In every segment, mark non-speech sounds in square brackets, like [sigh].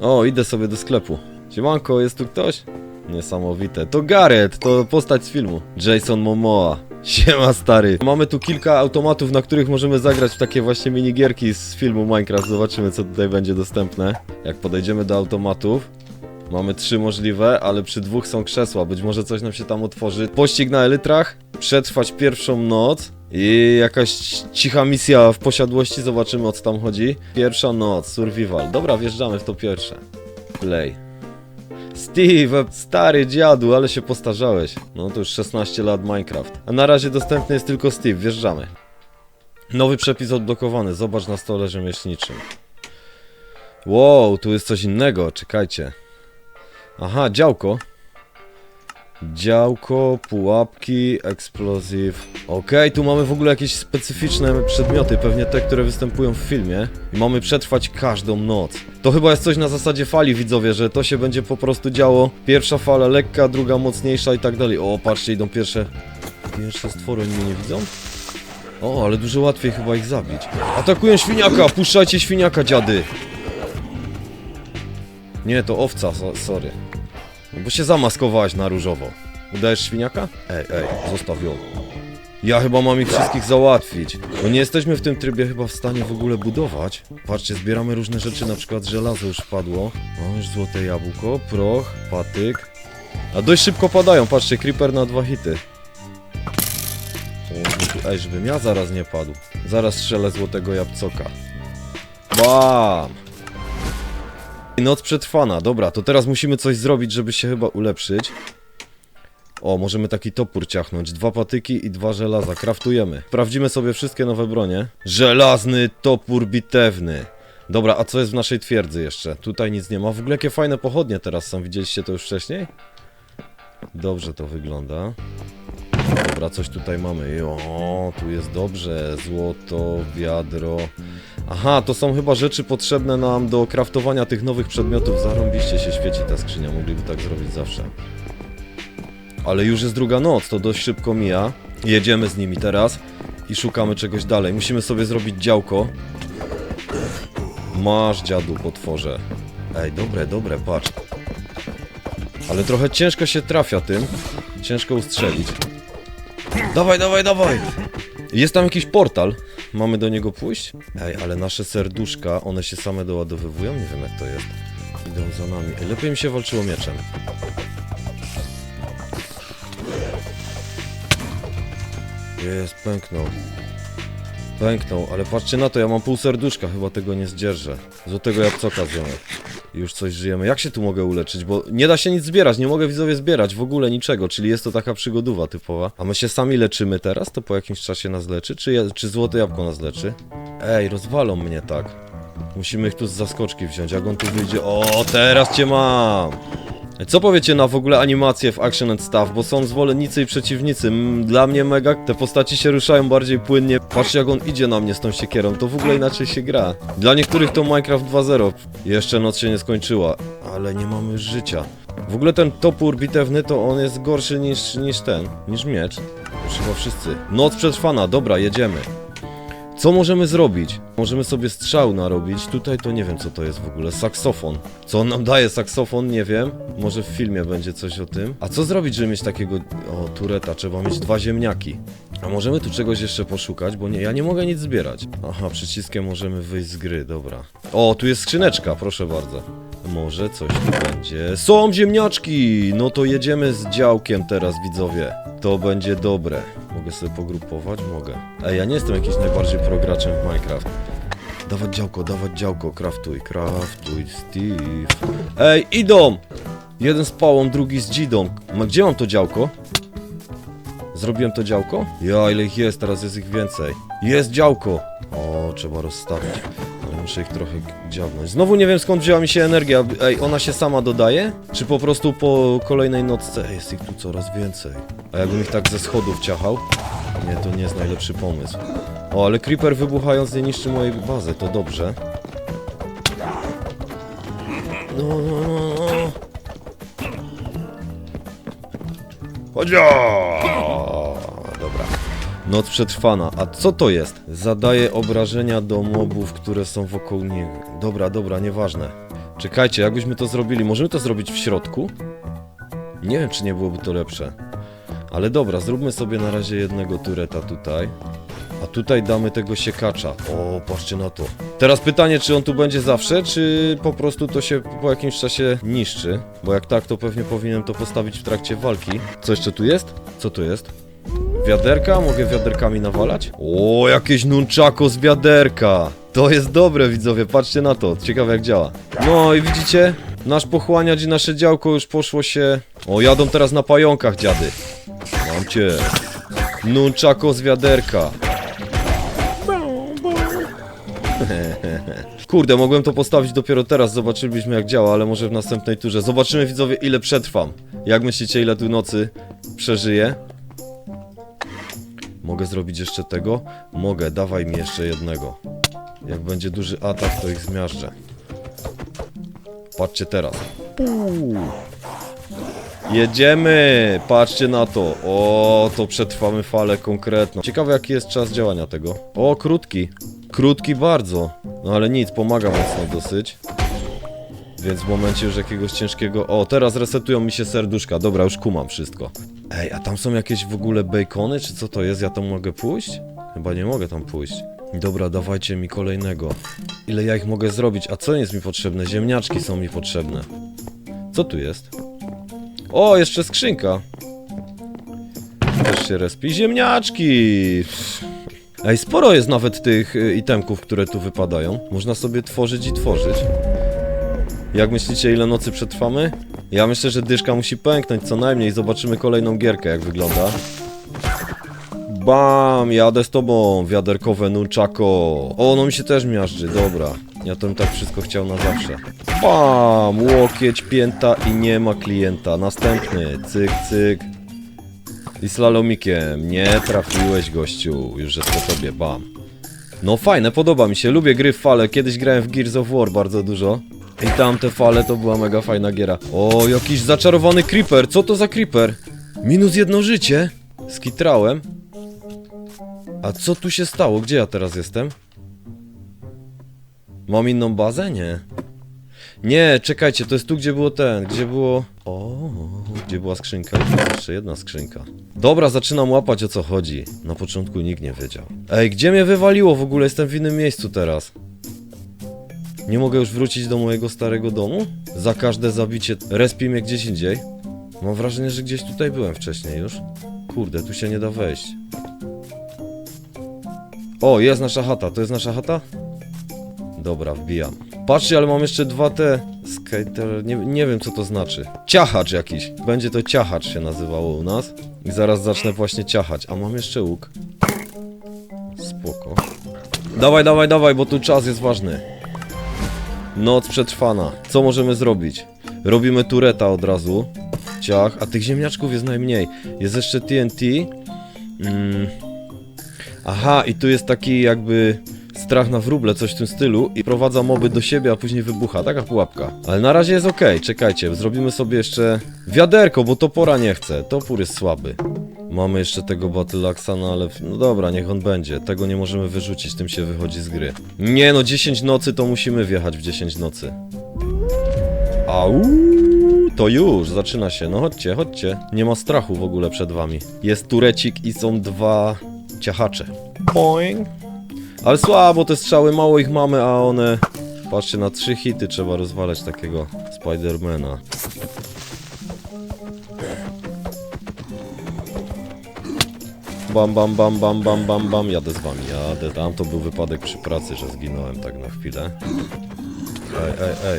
O, idę sobie do sklepu. Siemanko, jest tu ktoś? Niesamowite. To Gareth, to postać z filmu. Jason Momoa. [laughs] Siema stary. Mamy tu kilka automatów, na których możemy zagrać w takie właśnie minigierki z filmu Minecraft. Zobaczymy, co tutaj będzie dostępne. Jak podejdziemy do automatów, Mamy trzy możliwe, ale przy dwóch są krzesła. Być może coś nam się tam otworzy. Pościg na elytrach, przetrwać pierwszą noc i jakaś cicha misja w posiadłości. Zobaczymy o co tam chodzi. Pierwsza noc, survival. Dobra, wjeżdżamy w to pierwsze. Play. Steve, stary dziadu, ale się postarzałeś. No to już 16 lat Minecraft. A na razie dostępny jest tylko Steve, wjeżdżamy. Nowy przepis odblokowany, zobacz na stole rzemieślniczym. Wow, tu jest coś innego, czekajcie. Aha, działko. Działko, pułapki, eksplozyw. Okej, tu mamy w ogóle jakieś specyficzne przedmioty, pewnie te, które występują w filmie. I mamy przetrwać każdą noc. To chyba jest coś na zasadzie fali, widzowie, że to się będzie po prostu działo. Pierwsza fala lekka, druga mocniejsza i tak dalej. O, patrzcie, idą pierwsze... Pierwsze stwory, oni mnie nie widzą? O, ale dużo łatwiej chyba ich zabić. Atakują świniaka! Puszczajcie świniaka, dziady! Nie, to owca, so, sorry. No bo się zamaskowałaś na różowo. Udajesz świniaka? Ej, ej, zostaw ją. Ja chyba mam ich wszystkich załatwić. Bo nie jesteśmy w tym trybie chyba w stanie w ogóle budować. Patrzcie, zbieramy różne rzeczy, na przykład żelazo już wpadło. Mam już złote jabłko, proch, patyk. A dość szybko padają, patrzcie, creeper na dwa hity. Ej, żebym ja zaraz nie padł. Zaraz strzelę złotego jabłcoka. Bam! Noc przetrwana, dobra, to teraz musimy coś zrobić, żeby się chyba ulepszyć. O, możemy taki topór ciachnąć. Dwa patyki i dwa żelaza. Kraftujemy. Sprawdzimy sobie wszystkie nowe bronie. Żelazny topór bitewny. Dobra, a co jest w naszej twierdzy jeszcze? Tutaj nic nie ma. W ogóle jakie fajne pochodnie teraz są. Widzieliście to już wcześniej? Dobrze to wygląda. Dobra, coś tutaj mamy. O, tu jest dobrze. Złoto, wiadro. Aha, to są chyba rzeczy potrzebne nam do kraftowania tych nowych przedmiotów. Zarąbiście się świeci ta skrzynia, mogliby tak zrobić zawsze. Ale już jest druga noc, to dość szybko mija. Jedziemy z nimi teraz i szukamy czegoś dalej. Musimy sobie zrobić działko. Masz dziadu, potworze. Ej, dobre, dobre, patrz. Ale trochę ciężko się trafia tym. Ciężko ustrzelić. Dawaj, dawaj, dawaj! Jest tam jakiś portal. Mamy do niego pójść? Ej, ale nasze serduszka, one się same doładowywują? Nie wiem jak to jest. Idą za nami. Ej, lepiej mi się walczyło mieczem. Jest, pęknął. Pęknął, ale patrzcie na to, ja mam pół serduszka, chyba tego nie zdzierżę. Złotego jabłcoka ziomek. Już coś żyjemy. Jak się tu mogę uleczyć? Bo nie da się nic zbierać, nie mogę widzowie zbierać w ogóle niczego, czyli jest to taka przygodowa typowa. A my się sami leczymy teraz, to po jakimś czasie nas leczy? Czy, czy złote jabłko nas leczy? Ej, rozwalą mnie tak. Musimy ich tu z zaskoczki wziąć, jak on tu wyjdzie. O, teraz cię mam! Co powiecie na w ogóle animacje w Action and Stuff, bo są zwolennicy i przeciwnicy. Dla mnie mega, te postaci się ruszają bardziej płynnie. Patrzcie jak on idzie na mnie z tą siekierą, to w ogóle inaczej się gra. Dla niektórych to Minecraft 2.0. Jeszcze noc się nie skończyła, ale nie mamy życia. W ogóle ten topór bitewny to on jest gorszy niż, niż ten, niż miecz. Już chyba wszyscy. Noc przetrwana, dobra, jedziemy. Co możemy zrobić? Możemy sobie strzał narobić. Tutaj to nie wiem co to jest w ogóle. Saksofon. Co on nam daje saksofon? Nie wiem. Może w filmie będzie coś o tym. A co zrobić, żeby mieć takiego... O, tureta. Trzeba mieć dwa ziemniaki. A możemy tu czegoś jeszcze poszukać? Bo nie, ja nie mogę nic zbierać. Aha, przyciskiem możemy wyjść z gry, dobra. O, tu jest skrzyneczka, proszę bardzo. Może coś tu będzie. Są ziemniaczki! No to jedziemy z działkiem teraz, widzowie. To będzie dobre. Mogę sobie pogrupować? Mogę. Ej, ja nie jestem jakiś najbardziej prograczem w Minecraft. Dawać działko, dawać działko, kraftuj, kraftuj, Steve. Ej, idą! Jeden z pałą, drugi z dzidą. Gdzie mam to działko? Zrobiłem to działko? Ja, ile ich jest, teraz jest ich więcej. Jest działko! O, trzeba rozstawić. Muszę ich trochę dziabnąć. Znowu nie wiem skąd wzięła mi się energia. Ej, ona się sama dodaje? Czy po prostu po kolejnej nocce? Ej, jest ich tu coraz więcej. A jakbym ich tak ze schodów ciachał? Nie, to nie jest najlepszy pomysł. O, ale Creeper wybuchając nie niszczy mojej bazy, to dobrze. No, no, no, no. Chodź! Noc przetrwana. A co to jest? Zadaje obrażenia do mobów, które są wokół niego. Dobra, dobra, nieważne. Czekajcie, jakbyśmy to zrobili? Możemy to zrobić w środku? Nie wiem, czy nie byłoby to lepsze. Ale dobra, zróbmy sobie na razie jednego tureta tutaj. A tutaj damy tego siekacza. O, patrzcie na to. Teraz pytanie, czy on tu będzie zawsze, czy po prostu to się po jakimś czasie niszczy? Bo jak tak, to pewnie powinienem to postawić w trakcie walki. Co jeszcze tu jest? Co tu jest? Wiaderka? Mogę wiaderkami nawalać? O, jakieś nunczako z wiaderka! To jest dobre, widzowie, patrzcie na to. Ciekawe jak działa. No i widzicie? Nasz pochłaniacz i nasze działko już poszło się... O, jadą teraz na pająkach, dziady. Mam cię. Nunczako z wiaderka. [laughs] Kurde, mogłem to postawić dopiero teraz, zobaczylibyśmy jak działa, ale może w następnej turze. Zobaczymy widzowie ile przetrwam. Jak myślicie ile tu nocy przeżyję? Mogę zrobić jeszcze tego? Mogę, dawaj mi jeszcze jednego. Jak będzie duży atak, to ich zmiażdżę. Patrzcie teraz. Puu. Jedziemy! Patrzcie na to. O, to przetrwamy falę konkretną. Ciekawe jaki jest czas działania tego. O, krótki. Krótki bardzo. No ale nic, pomaga mocno dosyć. Więc w momencie już jakiegoś ciężkiego... O, teraz resetują mi się serduszka. Dobra, już kumam wszystko. Ej, a tam są jakieś w ogóle bacony, czy co to jest? Ja tam mogę pójść? Chyba nie mogę tam pójść. Dobra, dawajcie mi kolejnego. Ile ja ich mogę zrobić? A co jest mi potrzebne? Ziemniaczki są mi potrzebne. Co tu jest? O, jeszcze skrzynka. Też się respi. Ziemniaczki! Ej, sporo jest nawet tych y, itemków, które tu wypadają. Można sobie tworzyć i tworzyć. Jak myślicie, ile nocy przetrwamy? Ja myślę, że dyszka musi pęknąć co najmniej. Zobaczymy kolejną gierkę, jak wygląda. Bam! Jadę z tobą, wiaderkowe nunchako. O, no mi się też miażdży, dobra. Ja to bym tak wszystko chciał na zawsze. Bam! Łokieć, pięta i nie ma klienta. Następny, cyk, cyk. I slalomikiem. Nie trafiłeś, gościu. Już jest po tobie, bam. No fajne, podoba mi się. Lubię gry w fale. Kiedyś grałem w Gears of War bardzo dużo. I tamte fale to była mega fajna giera. O, jakiś zaczarowany creeper. Co to za creeper? Minus jedno życie. Skitrałem. A co tu się stało? Gdzie ja teraz jestem? Mam inną bazę? Nie. Nie, czekajcie, to jest tu, gdzie było ten, gdzie było... O, gdzie była skrzynka? Jeszcze jedna skrzynka. Dobra, zaczynam łapać o co chodzi. Na początku nikt nie wiedział. Ej, gdzie mnie wywaliło w ogóle? Jestem w innym miejscu teraz. Nie mogę już wrócić do mojego starego domu? Za każde zabicie respi mnie gdzieś indziej? Mam wrażenie, że gdzieś tutaj byłem wcześniej już. Kurde, tu się nie da wejść. O, jest nasza chata. To jest nasza chata? Dobra, wbijam. Patrzcie, ale mam jeszcze dwa te... Skater... Nie, nie wiem, co to znaczy. Ciachacz jakiś. Będzie to ciachacz się nazywało u nas. I zaraz zacznę właśnie ciachać. A mam jeszcze łuk. Spoko. Dawaj, dawaj, dawaj, bo tu czas jest ważny. Noc przetrwana. Co możemy zrobić? Robimy tureta od razu. Ciach, a tych ziemniaczków jest najmniej. Jest jeszcze TNT. Mm. Aha, i tu jest taki jakby strach na wróble, coś w tym stylu i prowadza moby do siebie, a później wybucha, taka pułapka. Ale na razie jest ok, czekajcie, zrobimy sobie jeszcze wiaderko, bo topora nie chce, topór jest słaby. Mamy jeszcze tego Battle Axa, no ale no dobra, niech on będzie. Tego nie możemy wyrzucić, tym się wychodzi z gry. Nie no, 10 nocy to musimy wjechać w 10 nocy. Au, to już, zaczyna się. No chodźcie, chodźcie. Nie ma strachu w ogóle przed wami. Jest turecik i są dwa ciachacze. Boing. Ale słabo te strzały, mało ich mamy, a one... Patrzcie, na trzy hity trzeba rozwalać takiego Spidermana. Bam, bam, bam, bam, bam, bam, bam, jadę z wami, jadę. Tam to był wypadek przy pracy, że zginąłem tak na chwilę. Ej, ej, ej.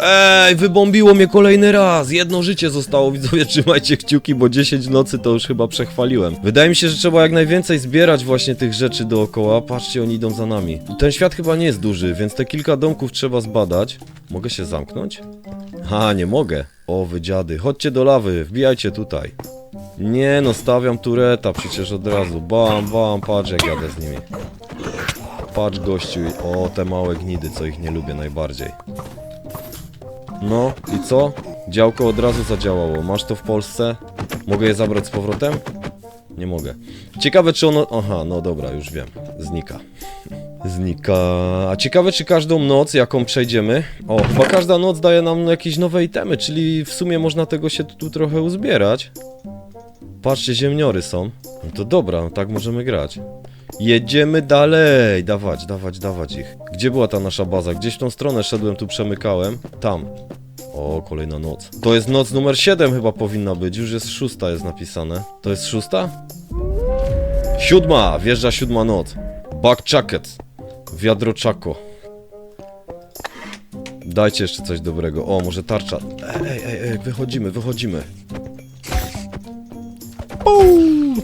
Ej, wybombiło mnie kolejny raz! Jedno życie zostało, widzowie, [laughs] trzymajcie kciuki, bo 10 nocy to już chyba przechwaliłem. Wydaje mi się, że trzeba jak najwięcej zbierać właśnie tych rzeczy dookoła. Patrzcie, oni idą za nami. Ten świat chyba nie jest duży, więc te kilka domków trzeba zbadać. Mogę się zamknąć? Ha, nie mogę. O, wy dziady, chodźcie do lawy, wbijajcie tutaj. Nie no, stawiam tureta przecież od razu. Bam, bam, patrz jak jadę z nimi. Patrz gościu, o te małe gnidy, co ich nie lubię najbardziej. No i co? Działko od razu zadziałało. Masz to w Polsce? Mogę je zabrać z powrotem? Nie mogę. Ciekawe czy ono... Aha, no dobra, już wiem. Znika. Znika. A ciekawe, czy każdą noc, jaką przejdziemy. O, chyba każda noc daje nam jakieś nowe itemy, czyli w sumie można tego się tu trochę uzbierać. Patrzcie, ziemniory są. No to dobra, no tak możemy grać. Jedziemy dalej. Dawać, dawać, dawać ich. Gdzie była ta nasza baza? Gdzieś w tą stronę szedłem, tu przemykałem. Tam. O, kolejna noc. To jest noc numer 7 chyba powinna być. Już jest szósta jest napisane. To jest szósta? Siódma! Wjeżdża siódma noc. Back jacket. Wiadro czako. Dajcie jeszcze coś dobrego. O, może tarcza. Ej, ej, ej, wychodzimy, wychodzimy.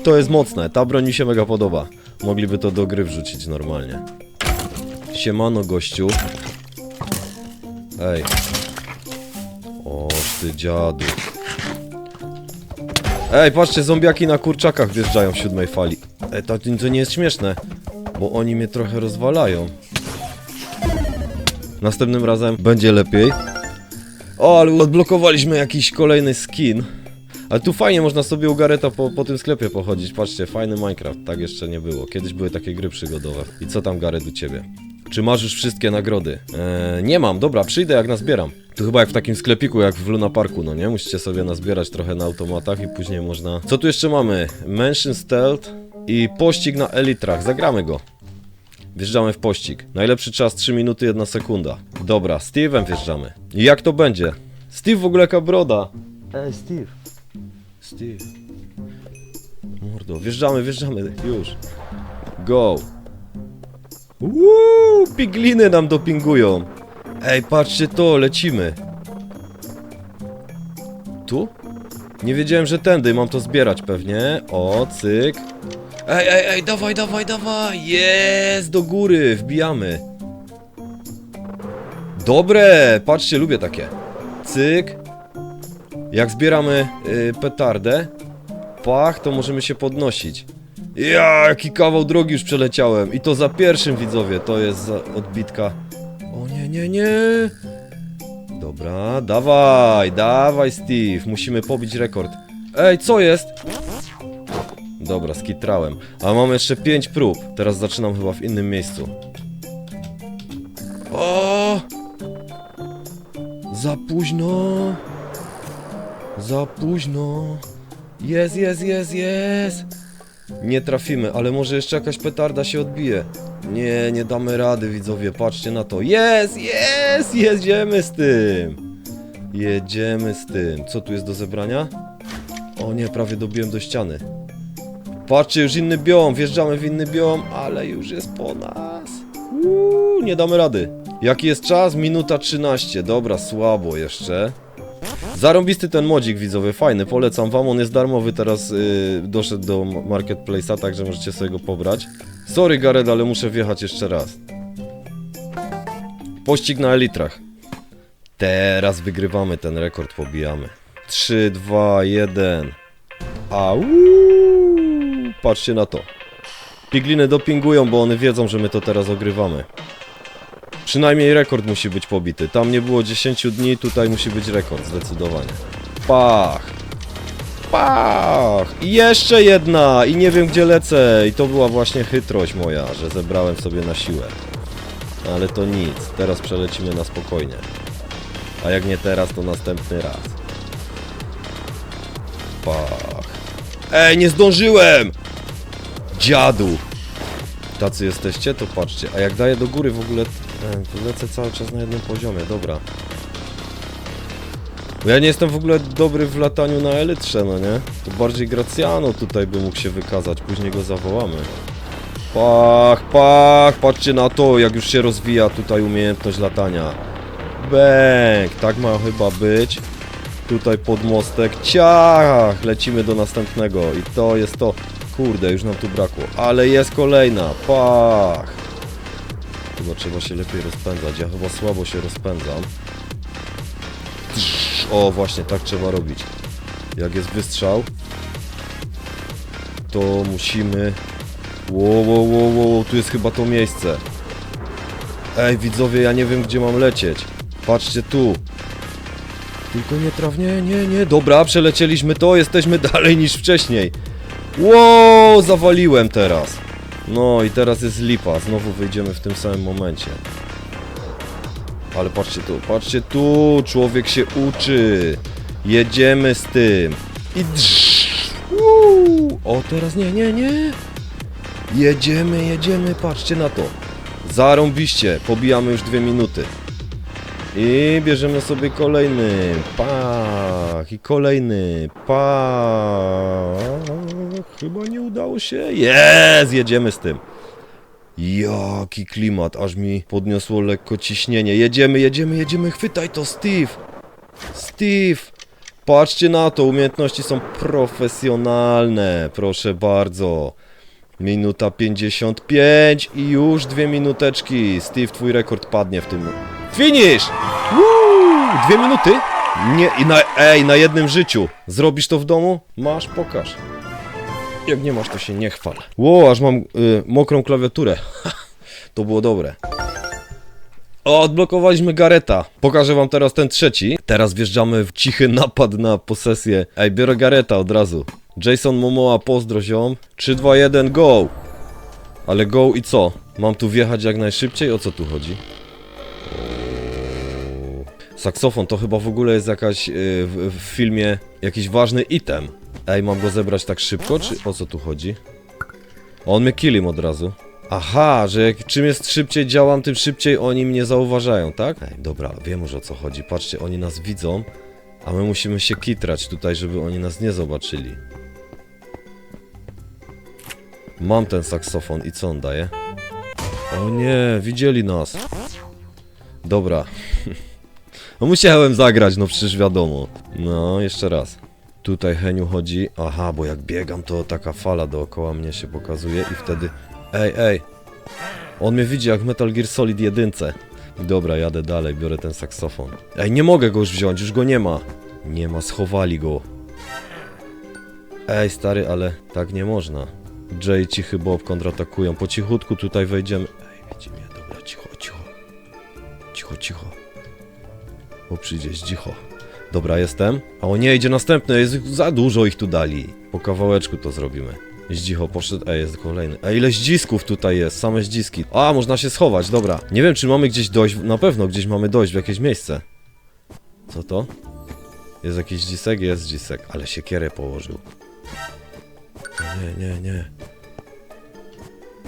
To jest mocne. Ta broń mi się mega podoba. Mogliby to do gry wrzucić normalnie. Siemano, gościu. Ej. Oż ty dziadu. Ej, patrzcie, zombiaki na kurczakach wjeżdżają w siódmej fali. Ej, to, to nie jest śmieszne, bo oni mnie trochę rozwalają. Następnym razem będzie lepiej. O, ale odblokowaliśmy jakiś kolejny skin. Ale tu fajnie można sobie u Gareta po, po tym sklepie pochodzić. Patrzcie, fajny Minecraft. Tak jeszcze nie było. Kiedyś były takie gry przygodowe. I co tam Garet u ciebie? Czy masz już wszystkie nagrody? Eee, nie mam, dobra, przyjdę jak nazbieram. Tu chyba jak w takim sklepiku, jak w Luna Parku, no nie? Musicie sobie nazbierać trochę na automatach i później można... Co tu jeszcze mamy? Mansion Stealth i pościg na Elitrach. Zagramy go. Wjeżdżamy w pościg. Najlepszy czas 3 minuty 1 sekunda. Dobra, Steve'em wjeżdżamy. I jak to będzie? Steve w ogóle jaka broda. Ej, Steve. Steve. Mordo, wjeżdżamy, wjeżdżamy, już. Go. Uuu, pigliny nam dopingują. Ej, patrzcie to, lecimy. Tu? Nie wiedziałem, że tędy, mam to zbierać pewnie. O, cyk. Ej, ej, ej, dawaj, dawaj, dawaj. Jest, do góry, wbijamy. Dobre, patrzcie, lubię takie. Cyk. Jak zbieramy y, petardę, pach, to możemy się podnosić. Ja, jaki kawał drogi już przeleciałem. I to za pierwszym, widzowie, to jest odbitka. O nie, nie, nie. Dobra, dawaj, dawaj, Steve. Musimy pobić rekord. Ej, co jest? Dobra, skitrałem. A mam jeszcze 5 prób. Teraz zaczynam chyba w innym miejscu. O! Za późno. Za późno. Jest, jest, jest, jest. Nie trafimy, ale może jeszcze jakaś petarda się odbije. Nie, nie damy rady, widzowie, patrzcie na to. Jest, jest, jedziemy z tym. Jedziemy z tym. Co tu jest do zebrania? O nie, prawie dobiłem do ściany. Patrzcie, już inny biom, wjeżdżamy w inny biom, ale już jest po nas. Uuu, nie damy rady. Jaki jest czas? Minuta 13. Dobra, słabo jeszcze. Zarąbisty ten modzik widzowie, fajny, polecam wam, on jest darmowy teraz, yy, doszedł do marketplace'a, także możecie sobie go pobrać. Sorry Gared, ale muszę wjechać jeszcze raz. Pościg na elitrach. Teraz wygrywamy ten rekord, pobijamy. 3, 2, 1. Au! Patrzcie na to. Pigliny dopingują, bo one wiedzą, że my to teraz ogrywamy. Przynajmniej rekord musi być pobity. Tam nie było 10 dni, tutaj musi być rekord, zdecydowanie. Pach! Pach! I jeszcze jedna! I nie wiem gdzie lecę. I to była właśnie chytrość moja, że zebrałem sobie na siłę. Ale to nic, teraz przelecimy na spokojnie. A jak nie teraz, to następny raz. Pach. Ej, nie zdążyłem! Dziadu! Tacy jesteście, to patrzcie. A jak daję do góry w ogóle, to lecę cały czas na jednym poziomie, dobra. Ja nie jestem w ogóle dobry w lataniu na elytrze, no nie? To bardziej Gracjano tutaj by mógł się wykazać, później go zawołamy. Pach, pach, patrzcie na to, jak już się rozwija tutaj umiejętność latania. Bęk, tak ma chyba być. Tutaj pod mostek, ciach, lecimy do następnego i to jest to. Kurde, już nam tu brakło, ale jest kolejna, pach. Chyba trzeba się lepiej rozpędzać, ja chyba słabo się rozpędzam. O, właśnie, tak trzeba robić. Jak jest wystrzał, to musimy... Wow, wow, wow, wow, tu jest chyba to miejsce. Ej, widzowie, ja nie wiem, gdzie mam lecieć. Patrzcie tu. Tylko nie traf, nie, nie, nie. Dobra, przelecieliśmy to, jesteśmy [laughs] dalej niż wcześniej. Wow, zawaliłem teraz. No i teraz jest lipa, znowu wyjdziemy w tym samym momencie. Ale patrzcie tu, patrzcie tu, człowiek się uczy. Jedziemy z tym. I. O, teraz nie, nie, nie. Jedziemy, jedziemy, patrzcie na to. Zarąbiście, pobijamy już dwie minuty. I bierzemy sobie kolejny. Pach. I kolejny. Pach. Chyba nie udało się. Jest! Jedziemy z tym. Jaki klimat, aż mi podniosło lekko ciśnienie. Jedziemy, jedziemy, jedziemy. Chwytaj to, Steve. Steve. Patrzcie na to, umiejętności są profesjonalne. Proszę bardzo. Minuta 55 i już dwie minuteczki. Steve, twój rekord padnie w tym. Finish! Woo! Dwie minuty? Nie, i na, ej, na jednym życiu. Zrobisz to w domu? Masz, pokaż. Jak nie masz, to się nie chwal. Ło, aż mam y, mokrą klawiaturę. [laughs] to było dobre. O, odblokowaliśmy Gareta. Pokażę wam teraz ten trzeci. Teraz wjeżdżamy w cichy napad na posesję. Ej, biorę Gareta od razu. Jason Momoa, pozdro ziom. 3, 2, 1, go! Ale go i co? Mam tu wjechać jak najszybciej? O co tu chodzi? Saksofon to chyba w ogóle jest jakaś y, w, w filmie jakiś ważny item. Ej, mam go zebrać tak szybko, czy o co tu chodzi? On mnie killim od razu. Aha, że jak, czym jest szybciej działam, tym szybciej oni mnie zauważają, tak? Ej, dobra, wiem już o co chodzi. Patrzcie, oni nas widzą, a my musimy się kitrać tutaj, żeby oni nas nie zobaczyli. Mam ten saksofon i co on daje? O nie, widzieli nas. Dobra. [laughs] No musiałem zagrać, no przecież wiadomo. No, jeszcze raz. Tutaj Heniu chodzi. Aha, bo jak biegam, to taka fala dookoła mnie się pokazuje i wtedy... Ej, ej! On mnie widzi jak Metal Gear Solid 1. Dobra, jadę dalej, biorę ten saksofon. Ej, nie mogę go już wziąć, już go nie ma. Nie ma, schowali go. Ej, stary, ale tak nie można. Jay, cichy Bob kontratakują. Po cichutku tutaj wejdziemy. Ej, widzi mnie, dobra, cicho, cicho. Cicho, cicho. Bo przyjdzie cicho. Dobra, jestem. A o nie, idzie następny, jest za dużo ich tu dali. Po kawałeczku to zrobimy. Zdzicho poszedł, ej, jest kolejny. Ej, ile zdzisków tutaj jest, same zdziski. A, można się schować, dobra. Nie wiem, czy mamy gdzieś dojść, na pewno gdzieś mamy dojść w jakieś miejsce. Co to? Jest jakiś dzisek? Jest dzisek, ale siekierę położył. Nie, nie, nie.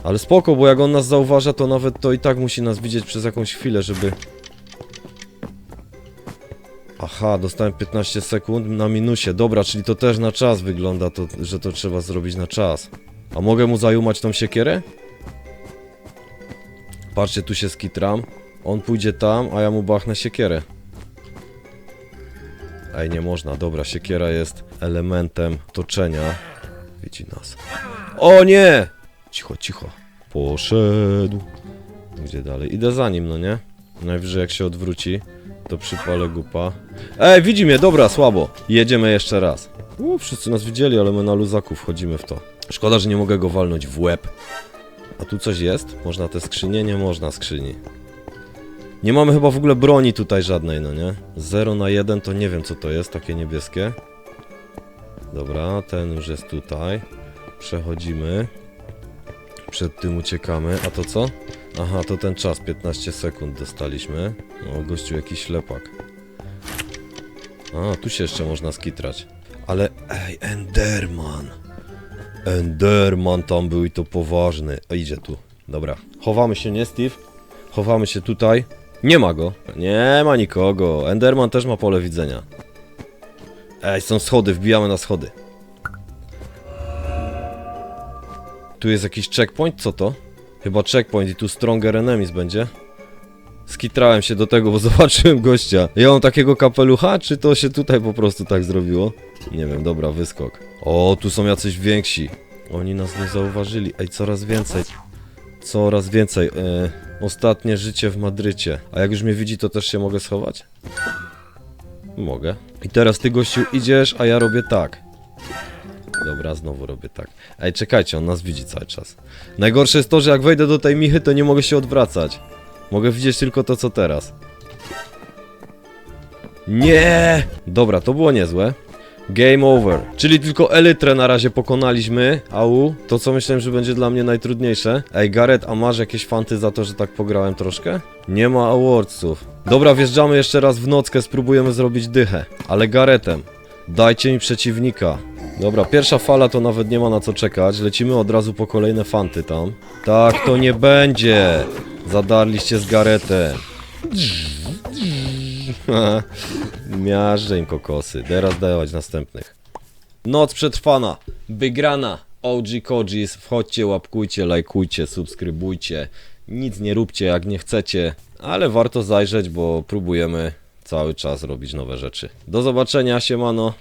Ale spoko, bo jak on nas zauważa, to nawet to i tak musi nas widzieć przez jakąś chwilę, żeby... Aha, dostałem 15 sekund na minusie. Dobra, czyli to też na czas wygląda, to, że to trzeba zrobić na czas. A mogę mu zajumać tą siekierę? Patrzcie, tu się skitram. On pójdzie tam, a ja mu bachnę siekierę. Ej, nie można. Dobra, siekiera jest elementem toczenia. Widzi nas. O nie! Cicho, cicho. Poszedł. Gdzie dalej? Idę za nim, no nie? Najwyżej jak się odwróci, to przypalę gupa. Ej, widzi mnie, dobra, słabo. Jedziemy jeszcze raz. U, wszyscy nas widzieli, ale my na luzaku wchodzimy w to. Szkoda, że nie mogę go walnąć w łeb. A tu coś jest? Można te skrzynie? Nie można skrzyni. Nie mamy chyba w ogóle broni tutaj żadnej, no nie? 0 na 1 to nie wiem co to jest, takie niebieskie. Dobra, ten już jest tutaj. Przechodzimy. Przed tym uciekamy. A to co? Aha, to ten czas, 15 sekund dostaliśmy. O, gościu jakiś ślepak. A, tu się jeszcze można skitrać. Ale, ej, Enderman. Enderman tam był i to poważny. O, idzie tu. Dobra. Chowamy się, nie Steve? Chowamy się tutaj. Nie ma go. Nie ma nikogo. Enderman też ma pole widzenia. Ej, są schody, wbijamy na schody. Tu jest jakiś checkpoint? Co to? Chyba checkpoint i tu stronger enemies będzie. Skitrałem się do tego, bo [laughs] zobaczyłem gościa. Ja mam takiego kapelucha, czy to się tutaj po prostu tak zrobiło? Nie wiem, dobra, wyskok. O, tu są jacyś więksi. Oni nas nie zauważyli. Ej, coraz więcej. Coraz więcej. E, ostatnie życie w Madrycie. A jak już mnie widzi, to też się mogę schować? Mogę. I teraz ty, gościu, idziesz, a ja robię tak. Dobra, znowu robię tak. Ej, czekajcie, on nas widzi cały czas. Najgorsze jest to, że jak wejdę do tej michy, to nie mogę się odwracać. Mogę widzieć tylko to, co teraz. Nie! Dobra, to było niezłe. Game over. Czyli tylko Elytrę na razie pokonaliśmy. Au, to co myślałem, że będzie dla mnie najtrudniejsze. Ej, Gareth, a masz jakieś fanty za to, że tak pograłem troszkę? Nie ma awardsów. Dobra, wjeżdżamy jeszcze raz w nockę, spróbujemy zrobić dychę. Ale Garethem. Dajcie mi przeciwnika. Dobra, pierwsza fala to nawet nie ma na co czekać. Lecimy od razu po kolejne fanty tam. Tak, to nie będzie. Zadarliście z Garetem. [laughs] Miażdżę im kokosy. Teraz dawać następnych. Noc przetrwana. Wygrana. OG Kojis. Wchodźcie, łapkujcie, lajkujcie, subskrybujcie. Nic nie róbcie jak nie chcecie, ale warto zajrzeć, bo próbujemy cały czas robić nowe rzeczy. Do zobaczenia, siemano.